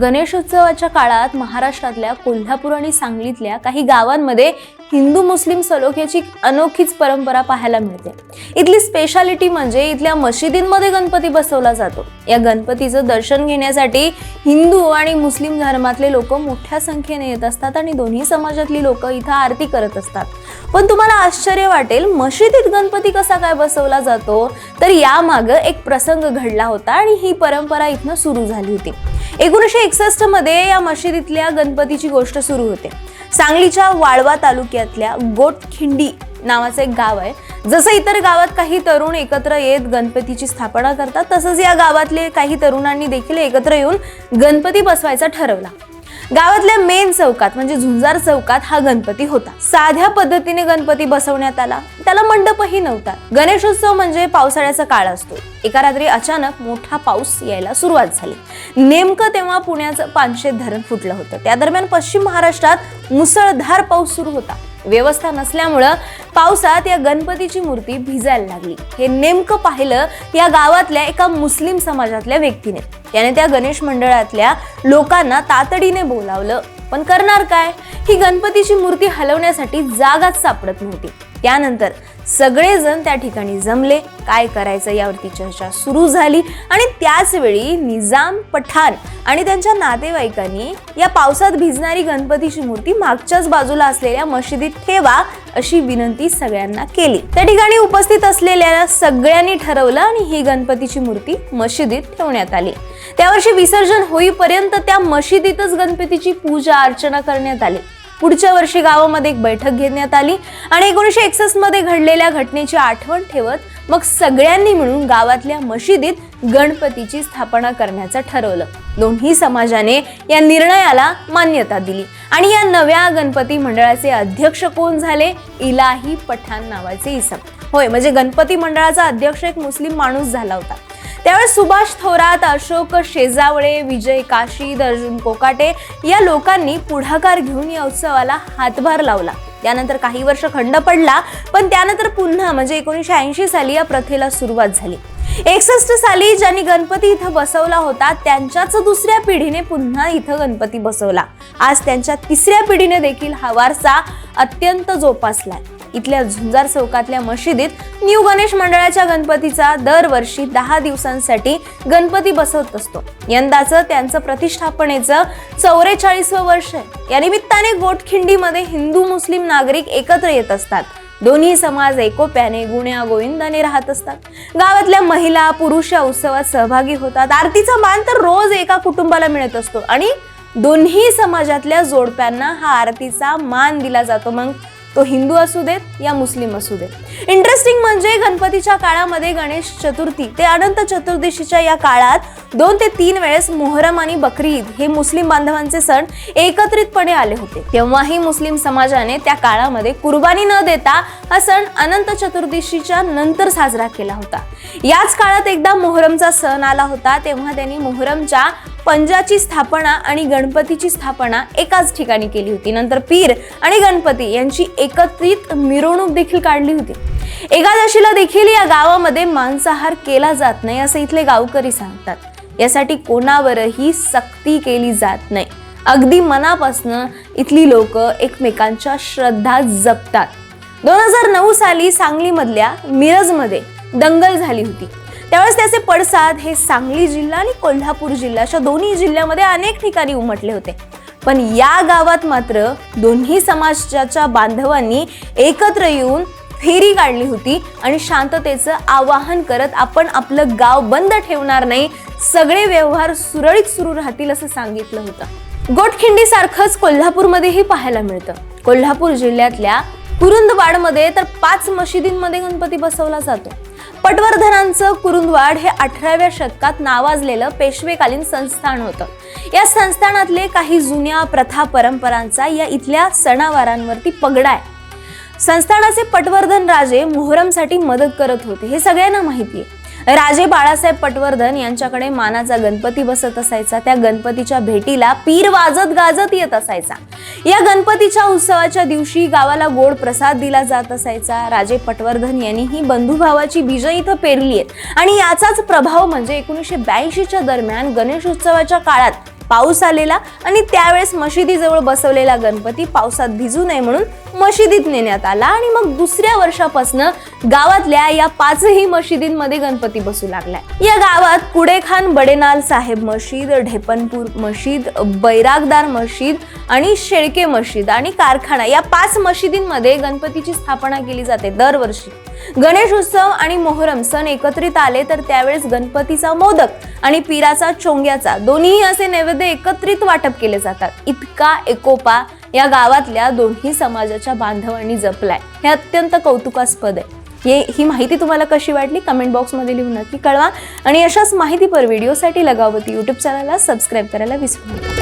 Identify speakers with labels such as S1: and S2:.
S1: गणेशोत्सवाच्या काळात महाराष्ट्रातल्या कोल्हापूर आणि सांगलीतल्या काही गावांमध्ये हिंदू मुस्लिम सलोख्याची अनोखीच परंपरा पाहायला मिळते. इथली स्पेशालिटी म्हणजे इथल्या मशिदींमध्ये गणपती बसवला जातो. या गणपतीचं दर्शन घेण्यासाठी हिंदू आणि मुस्लिम धर्मातले लोक मोठ्या संख्येने येत असतात आणि दोन्ही समाजातली लोक इथं आरती करत असतात. पण तुम्हाला आश्चर्य वाटेल मशिदीत गणपती कसा काय बसवला जातो? तर यामागं एक प्रसंग घडला होता आणि ही परंपरा इथनं सुरू झाली होती. एकोणीसशे एकसष्टमध्ये या मशिदीतल्या गणपतीची गोष्ट सुरू होते. सांगलीच्या वाळवा तालुक्यातल्या गोटखिंडी नावाचं एक गाव आहे. जसं इतर गावात काही तरुण एकत्र येत गणपतीची स्थापना करतात तसंच या गावातले काही तरुणांनी देखील एकत्र येऊन गणपती बसवायचा ठरवला. गावातल्या मेन चौकात म्हणजे झुंजार चौकात हा गणपती होता. साध्या पद्धतीने गणपती बसवण्यात आला. त्याला मंडपही नव्हता. गणेशोत्सव म्हणजे पावसाळ्याचा काळ असतो. एका रात्री अचानक मोठा पाऊस यायला सुरुवात झाली. नेमकं तेव्हा पुण्याचं पानशेत धरण फुटलं होतं. त्या दरम्यान पश्चिम महाराष्ट्रात मुसळधार पाऊस सुरू होता. व्यवस्था नसल्यामुळं पावसात या गणपतीची मूर्ती भिजायला लागली. हे नेमकं पाहिलं या गावातल्या एका मुस्लिम समाजातल्या व्यक्तीने. त्याने त्या गणेश मंडळातल्या लोकांना तातडीने बोलावलं. पण करणार काय? ही गणपतीची मूर्ती हलवण्यासाठी जागाच सापडत नव्हती. त्यानंतर सगळेजण त्या ठिकाणी जमले. काय करायचं यावरती चर्चा सुरू झाली. आणि त्याचवेळी निजाम पठाण आणि त्यांच्या नातेवाईकांनी या पावसात भिजणारी गणपतीची मूर्ती मागच्याच बाजूला असलेल्या मशिदीत ठेवा अशी विनंती सगळ्यांना केली. त्या ठिकाणी उपस्थित असलेल्या सगळ्यांनी ठरवलं आणि ही गणपतीची मूर्ती मशिदीत ठेवण्यात आली. त्यावर्षी विसर्जन होईपर्यंत त्या मशिदीतच गणपतीची पूजा अर्चना करण्यात आली. पुढच्या वर्षी गावामध्ये एक बैठक घेण्यात आली आणि एकोणीसशे एकसष्टमध्ये घडलेल्या घटनेची आठवण ठेवत मग सगळ्यांनी मिळून गावातल्या मशिदीत गणपतीची स्थापना करण्याचं ठरवलं. दोन्ही समाजाने या निर्णयाला मान्यता दिली आणि या नव्या गणपती मंडळाचे अध्यक्ष कोण झाले? इलाही पठाण नावाचे इसम. होय म्हणजे गणपती मंडळाचा अध्यक्ष एक मुस्लिम माणूस झाला होता. त्यावेळेस सुभाष थोरात अशोक शेजावळे विजय काशीद अर्जुन कोकाटे या लोकांनी पुढाकार घेऊन या उत्सवाला हातभार लावला. त्यानंतर काही वर्ष खंड पडला पण त्यानंतर पुन्हा म्हणजे एकोणीसशे ऐंशी साली या प्रथेला सुरुवात झाली. एकसष्ट साली ज्यांनी गणपती इथं बसवला होता त्यांच्याच दुसऱ्या पिढीने पुन्हा इथं गणपती बसवला. आज त्यांच्या तिसऱ्या पिढीने देखील हा वारसा अत्यंत जोपासलाय. इथल्या झुंजार चौकातल्या मशिदीत न्यू गणेश मंडळाच्या गणपतीचा दरवर्षी दहा दिवसांसाठी गणपती बसवत असतो. यंदाचं त्यांचं प्रतिष्ठापनेचं चौवेचाळीसवं वर्ष आहे. या निमित्ताने गोटखिंडीमध्ये हिंदू मुस्लिम नागरिक एकत्र येत असतात. दोन्ही समाज एकोप्याने गुण्या गोविंदाने राहत असतात. गावातल्या महिला पुरुष या उत्सवात सहभागी होतात. आरतीचा मान तर रोज एका कुटुंबाला मिळत असतो. आणि दोन्ही समाजातल्या जोडप्यांना हा आरतीचा मान दिला जातो. मग तो हिंदू असू देत या मुस्लिम असू देत. इंटरेस्टिंग म्हणजे गणपतीच्या काळामध्ये गणेश चतुर्थी ते अनंत चतुर्दशीच्या या काळात दोन ते तीन वेळेस मोहरम आणि बकरी ईद हे मुस्लिम बांधवांचे सण एकत्रितपणे आले होते. तेव्हाही मुस्लिम समाजाने त्या काळामध्ये कुर्बानी न देता हा सण अनंत चतुर्दशीच्या नंतर साजरा केला होता. याच काळात एकदा मोहरमचा सण आला होता तेव्हा त्यांनी मोहरमच्या पंजाची स्थापना आणि गणपतीची स्थापना एकाच ठिकाणी केली होती. नंतर पीर आणि गणपती यांची एकत्रित मिरवणूक देखील काढली होती. एकादशीला देखील या गावामध्ये मांसाहार केला जात नाही असं इथले गावकरी सांगतात. यासाठी कोणावरही सक्ती केली जात नाही. अगदी मनापासनं इथली लोक एकमेकांच्या श्रद्धा जपतात. दोन हजार नऊ साली सांगलीमधल्या मिरजमध्ये दंगल झाली होती. त्यावेळेस त्याचे पडसाद हे सांगली जिल्हा आणि कोल्हापूर जिल्हा अशा दोन्ही जिल्ह्यामध्ये अनेक ठिकाणी उमटले होते. पण या गावात मात्र दोन्ही समाजाच्या बांधवांनी एकत्र येऊन फेरी काढली होती आणि शांततेचं आवाहन करत आपण आपलं गाव बंद ठेवणार नाही सगळे व्यवहार सुरळीत सुरू राहतील असं सांगितलं होतं. गोटखिंडी सारखंच कोल्हापूरमध्येही पाहायला मिळतं. कोल्हापूर जिल्ह्यातल्या कुरुंदवाडमध्ये तर पाच मशिदींमध्ये गणपती बसवला जातो. पटवर्धनांचं कुरुंदवाड हे अठराव्या शतकात नावाजलेलं पेशवेकालीन संस्थान होतं. या संस्थानातले काही जुन्या प्रथा परंपरांचा या इथल्या सणावारांवरती पगडा आहे. संस्थानाचे पटवर्धन राजे मोहरमसाठी मदत करत होते हे सगळ्यांना माहिती आहे. राजे बाळासाहेब पटवर्धन यांच्याकडे मानाचा गणपती बसत असायचा. त्या गणपतीच्या भेटीला पीर वाजत गाजत येत असायचा. या गणपतीच्या उत्सवाच्या दिवशी गावाला गोड प्रसाद दिला जात असायचा. राजे पटवर्धन यांनी ही बंधुभावाची बीज इथं पेरली आहेत. आणि याचाच प्रभाव म्हणजे एकोणीसशे ब्याऐंशीच्या दरम्यान गणेशोत्सवाच्या काळात पाऊस आलेला आणि त्यावेळेस मशिदीजवळ बसवलेला गणपती पावसात भिजू नये म्हणून मशिदीत नेण्यात आला आणि मग दुसऱ्या वर्षापासून गावातल्या या पाचही मशिदींमध्ये गणपती बसू लागलाय या गावात कुडेखान बडेनाल साहेब मशीद ढेपनपूर मशीद बैरागदार मशीद आणि शेळके मशीद आणि कारखाना या पाच मशिदींमध्ये गणपतीची स्थापना केली जाते दरवर्षी. गणेश उत्सव आणि मोहरम सण एकत्रित आले तर त्यावेळेस गणपतीचा मोदक आणि पिराचा चोंग्याचा दोन्ही असे नैवेद्य एकत्रित वाटप केले जातात. इतका एकोपा या गावातल्या दोन्ही समाजाच्या बांधवांनी जपलाय. हे अत्यंत कौतुकास्पद आहे. ये ही माहिती तुम्हाला कशी वाटली? कमेंट बॉक्समध्ये लिहून नक्की कळवा. आणि अशाच माहितीपर व्हिडिओसाठी लगावती यूट्यूब चॅनलला सबस्क्राईब करायला विसरू नका.